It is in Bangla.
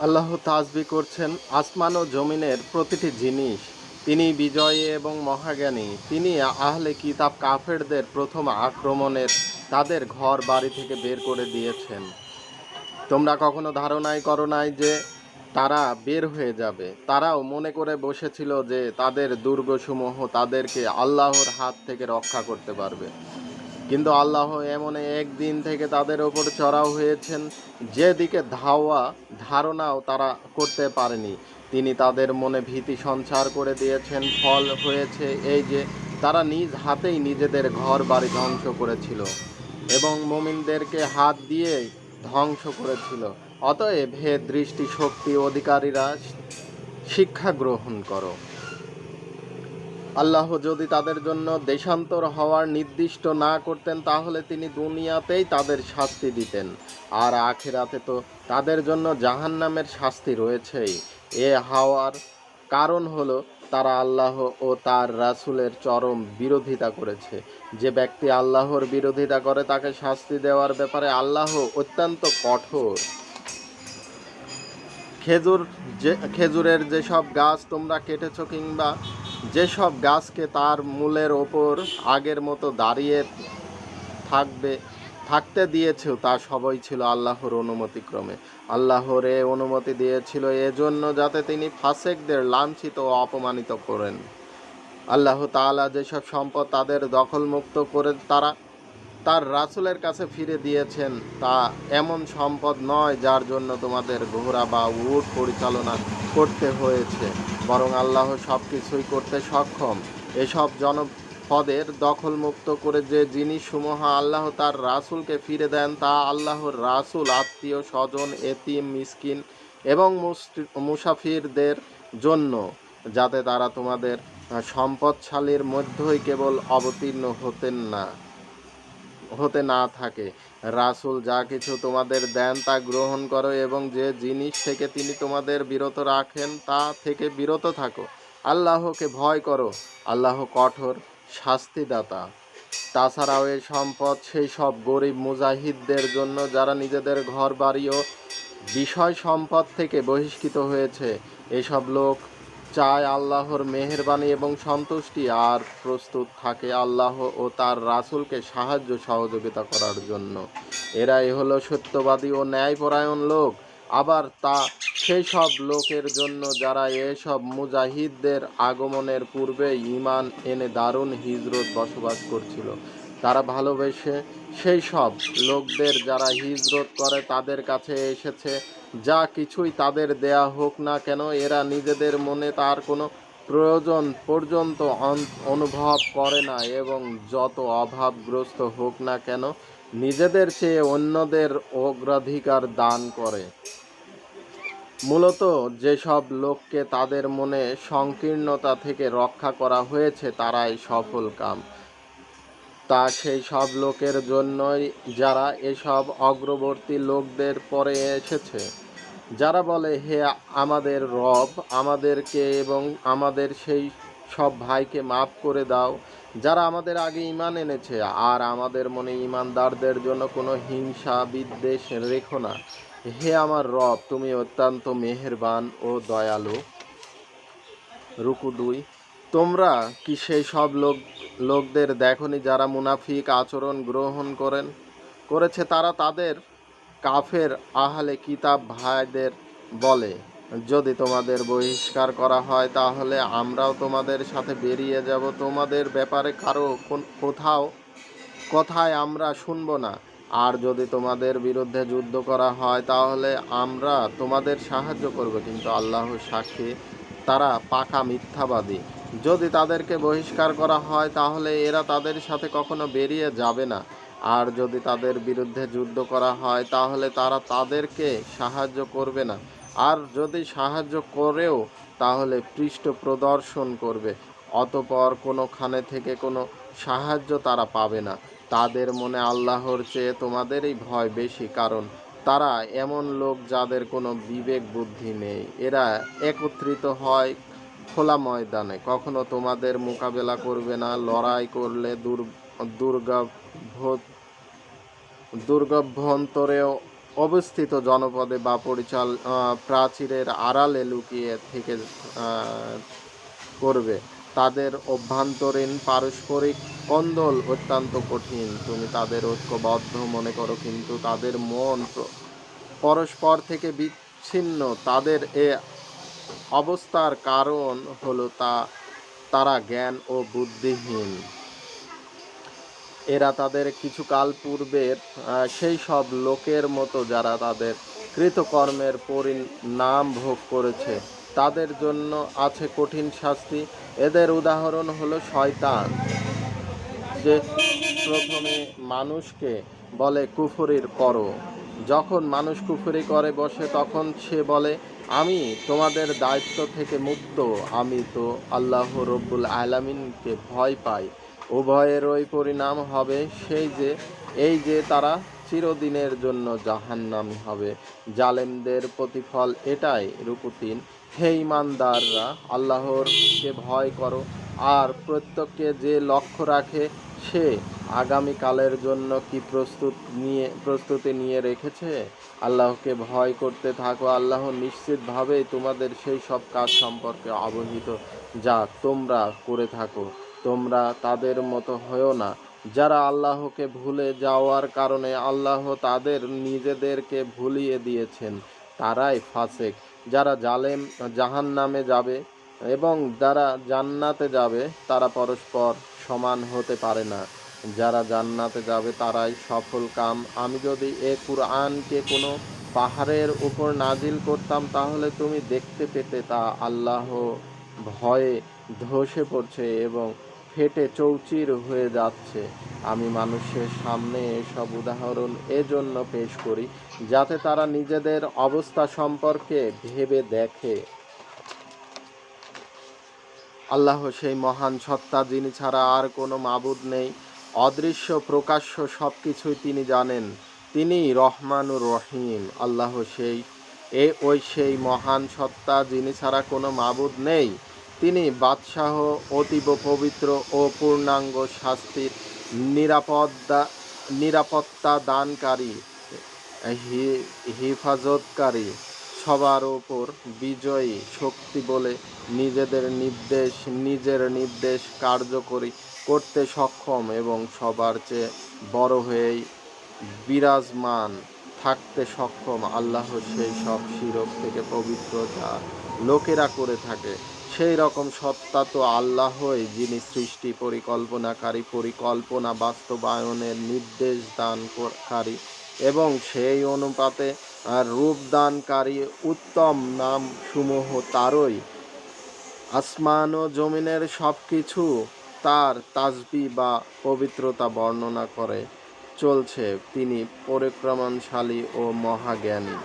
আল্লাহ তাজবি করছেন আসমান ও জমিনের প্রতিটি জিনিস। তিনি বিজয়ী এবং মহাজ্ঞানী। তিনি আহলে কিতাব কাফেরদের প্রথম আক্রমণের তাদের ঘর বাড়ি থেকে বের করে দিয়েছেন। তোমরা কখনো ধারণাই করো নাই যে তারা বের হয়ে যাবে। তারাও মনে করে বসেছিল যে তাদের দুর্গসমূহ তাদেরকে আল্লাহর হাত থেকে রক্ষা করতে পারবে। কিন্তু আল্লাহ এমন একদিন থেকে তাদের ওপর চড়াও হয়েছেন, যেদিকে ধাওয়া, ধারণাও তারা করতে পারেনি। তিনি তাদের মনে ভীতি সঞ্চার করে দিয়েছেন, ফল হয়েছে এই যে তারা নিজ হাতেই নিজেদের ঘর বাড়ি ধ্বংস করেছিল এবং মোমিনদেরকে হাত দিয়ে ধ্বংস করেছিল। অতএব হে দৃষ্টি শক্তি অধিকারীরা, শিক্ষা গ্রহণ করো। আল্লাহ যদি তাদের জন্য দেশান্তর হওয়ার নির্দিষ্ট না করতেন, তাহলে তিনি দুনিয়াতেই তাদের শাস্তি দিতেন। আর আখেরাতে তো তাদের জন্য জাহান্নামের শাস্তি রয়েছেই। এ হওয়ার কারণ হলো, তারা আল্লাহ ও তার রাসূলের চরম বিরোধিতা করেছে। যে ব্যক্তি আল্লাহর বিরোধিতা করে, তাকে শাস্তি দেওয়ার ব্যাপারে আল্লাহ অত্যন্ত কঠোর। খেজুর যে, খেজুরের যেসব গাছ তোমরা কেটেছ কিংবা যেসব গাছকে তার মূলের ওপর আগের মতো দাঁড়িয়ে থাকবে, থাকতে দিয়েছেও তা সবই ছিল আল্লাহর অনুমতিক্রমে। আল্লাহর এ অনুমতি দিয়েছিল এজন্য যাতে তিনি ফাসেকদের লাঞ্ছিত ও অপমানিত করেন। আল্লাহ তাআলা যেসব সম্পদ তাদের দখলমুক্ত করে তারা তার রাসূলের কাছে ফিরে দিয়েছেন, তা এমন সম্পদ নয় যার জন্য তোমাদের ঘোড়া বা উট পরিচালনা করতে হয়েছে, বরং আল্লাহ সব কিছুই করতে সক্ষম। এসব জনপদের দখলমুক্ত করে যে জিনিসসমূহ আল্লাহ তার রাসূলকে ফিরে দেন, তা আল্লাহর রাসূল, আত্মীয় স্বজন, এতিম, মিসকিন এবং মুসাফিরদের জন্য, যাতে তারা তোমাদের সম্পদশালীর মধ্যেই কেবল অবতীর্ণ হতেন না। হতে না থাকে। রাসূল যা কিছু তোমাদের দেন তা গ্রহণ করো এবং যে জিনিস থেকে তিনি তোমাদের বিরত রাখেন তা থেকে বিরত থাকো। আল্লাহকে ভয় করো। আল্লাহ কঠোর শাস্তিদাতা। তাছাড়াও এই সম্পদ, সেই সব গরিব মুজাহিদদের জন্য যারা নিজেদের ঘর বাড়ি ও বিষয় সম্পদ থেকে বহিষ্কৃত হয়েছে। এসব লোক চায় আল্লাহর মেহেরবানি এবং সন্তুষ্টি, আর প্রস্তুত থাকে আল্লাহ ও তার রাসূলকে সাহায্য সহযোগিতা করার জন্য। এরাই হলো সত্যবাদী ও ন্যায়পরায়ণ লোক। আবার তা সেই সব লোকের জন্য যারা এসব মুজাহিদদের আগমনের পূর্বে ঈমান এনে দারুণ হিজরত বসবাস করছিল। তারা ভালোবেসে সেই সব লোকদের যারা হিজরত করে তাদের কাছে এসেছে। যা কিছুই তাদের দেয়া হোক না কেন, এরা নিজেদের মনে তার কোনো প্রয়োজন পর্যন্ত অনুভব করে না এবং যত অভাবগ্রস্ত হোক না কেন, নিজেদের চেয়ে অন্যদের অগ্রাধিকার দান করে। মূলত যেসব লোককে তাদের মনে সংকীর্ণতা থেকে রক্ষা করা হয়েছে, তারাই সফল কাম। তা সেই সব লোকের জন্যই যারা এসব অগ্রবর্তী লোকদের পরে এসেছে। যারা বলে, হে আমাদের রব, আমাদেরকে এবং আমাদের সেই সব ভাইকে মাফ করে দাও। যারা আমাদের আগে ইমান এনেছে, আর আমাদের মনে ইমানদারদের জন্য কোনো হিংসা, বিদ্বেষ রেখো না। হে আমার রব, তুমি অত্যন্ত মেহেরবান ও দয়ালু। রুকু দুই, তোমরা কি সেই সব লোক লোকদের দেখনি যারা মুনাফিক আচরণ গ্রহণ করেন, করেছে তারা তাদের কাফের আহলে কিতাব ভাইদের বলে, যদি তোমাদের বহিষ্কার করা হয় তাহলে আমরাও তোমাদের সাথে বেরিয়ে যাব। তোমাদের ব্যাপারে কারও কোথাও, কথায় আমরা শুনব না। আর যদি তোমাদের বিরুদ্ধে যুদ্ধ করা হয় তাহলে আমরা তোমাদের সাহায্য করব। কিন্তু আল্লাহ সাক্ষী তারা পাকা মিথ্যাবাদী। যদি তাদেরকে বহিষ্কার করা হয়, তাহলে এরা তাদের সাথে কখনো বেরিয়ে যাবে না। আর যদি তাদের বিরুদ্ধে যুদ্ধ করা হয়, তাহলে তারা তাদেরকে সাহায্য করবে না। আর যদি সাহায্য করেও, তাহলে পৃষ্ঠ প্রদর্শন করবে। অতপর কোনোখানে থেকে কোনো সাহায্য তারা পাবে না। তাদের মনে আল্লাহর চেয়ে তোমাদেরই ভয় বেশি, কারণ তারা এমন লোক যাদের কোনো বিবেক বুদ্ধি নেই। এরা একত্রিত হয় খোলা ময়দানে। কখনো তোমাদের মোকাবেলা করবে না, লড়াই করলে দুর দুর্গা দুর্গভ্যন্তরেও অবস্থিত জনপদে বা পরিচাল প্রাচীরের আড়ালে লুকিয়ে থেকে করবে। তাদের অভ্যন্তরীণ পারস্পরিক কন্দল অত্যন্ত কঠিন। তুমি তাদের ঐক্যবদ্ধ মনে করো, কিন্তু তাদের মন পরস্পর থেকে বিচ্ছিন্ন। তাদের এ অবস্থার কারণ হলো তা, তারা জ্ঞান ও বুদ্ধিহীন। এরা তাদের কিছু কাল পূর্বের সেই সব লোকের মতো যারা তাদের কৃতকর্মের পরিণাম ভোগ করেছে। তাদের জন্য আছে কঠিন শাস্তি। এদের উদাহরণ হলো শয়তান, যে প্রথমে মানুষকে বলে কুফরির করো। যখন মানুষ কুফুরি করে বসে, তখন সে বলে আমি তোমাদের দায়িত্ব থেকে মুক্ত। আমি তো আল্লাহ রব্বুল আলামিনকে ভয় পাই। উভয়েরই পরিণাম হবে সেই যে, এই যে তারা চিরদিনের জন্য জাহান্নামী হবে। জালেমদের প্রতিফল এটাই রূপতিন হে ইমানদাররা আল্লাহরকে ভয় করো। আর প্রত্যেককে যে লক্ষ্য রাখে সে আগামীকালের জন্য কি প্রস্তুত নিয়ে, প্রস্তুতি নিয়ে রেখেছে? আল্লাহকে ভয় করতে থাকো। আল্লাহ নিশ্চিতভাবেই তোমাদের সেই সব কাজ সম্পর্কে অবহিত। যা তোমরা করে থাকো, তোমরা তাদের মতো হয়েও না। যারা আল্লাহকে ভুলে যাওয়ার কারণে আল্লাহ তাদের নিজেদেরকে ভুলিয়ে দিয়েছেন, তারাই ফাসেক। যারা জালেম জাহান নামে যাবে এবং যারা জান্নাতে যাবে, তারা পরস্পর সমান হতে পারে না। যারা জান্নাতে যাবে, তারাই সফল কাম। আমি যদি এ কুরআনকে কোনো পাহাড়ের উপর নাজিল করতাম, তাহলে তুমি দেখতে পেতে তা আল্লাহ ভয়ে ধসে পড়ছে এবং ফেটে চৌচির হয়ে যাচ্ছে। আমি মানুষের সামনে এসব উদাহরণ এজন্য পেশ করি, যাতে তারা নিজেদের অবস্থা সম্পর্কে ভেবে দেখে। আল্লাহ সেই মহান সত্তা যিনি ছাড়া আর কোনো মাবুদ নেই। অদৃশ্য, প্রকাশ্য সব কিছুই তিনি জানেন। তিনি রহমানুর রহিম। আল্লাহ সেই, এ ওই সেই মহান সত্তা যিনি ছাড়া কোনো মাবুদ নেই। তিনি বাদশাহ, অতীব পবিত্র ও পূর্ণাঙ্গ শাস্তির নিরাপত্তা নিরাপত্তা দানকারী, হি- হিফাজতকারী। সবার ওপর বিজয়ী শক্তি বলে নিজেদের নির্দেশ, নিজের নির্দেশ কার্যকরী করতে সক্ষম এবং সবার চেয়ে বড় হয়েই বিরাজমান থাকতে সক্ষম আল্লাহ সেই সব শিরক থেকে পবিত্র যা লোকেরা করে থাকে। সেই রকম সত্তা তো আল্লাহই যিনি সৃষ্টি পরিকল্পনাকারী, পরিকল্পনা বাস্তবায়নের নির্দেশ দানকারী এবং সেই অনুপাতে আর রূপদানকারী উত্তম নাম সমূহ তারই। আসমান ও জমিনের সব কিছু তার তাজবি বা পবিত্রতা বর্ণনা করে। চলছে তিনি পরিক্রমণশালী ও মহাজ্ঞানী।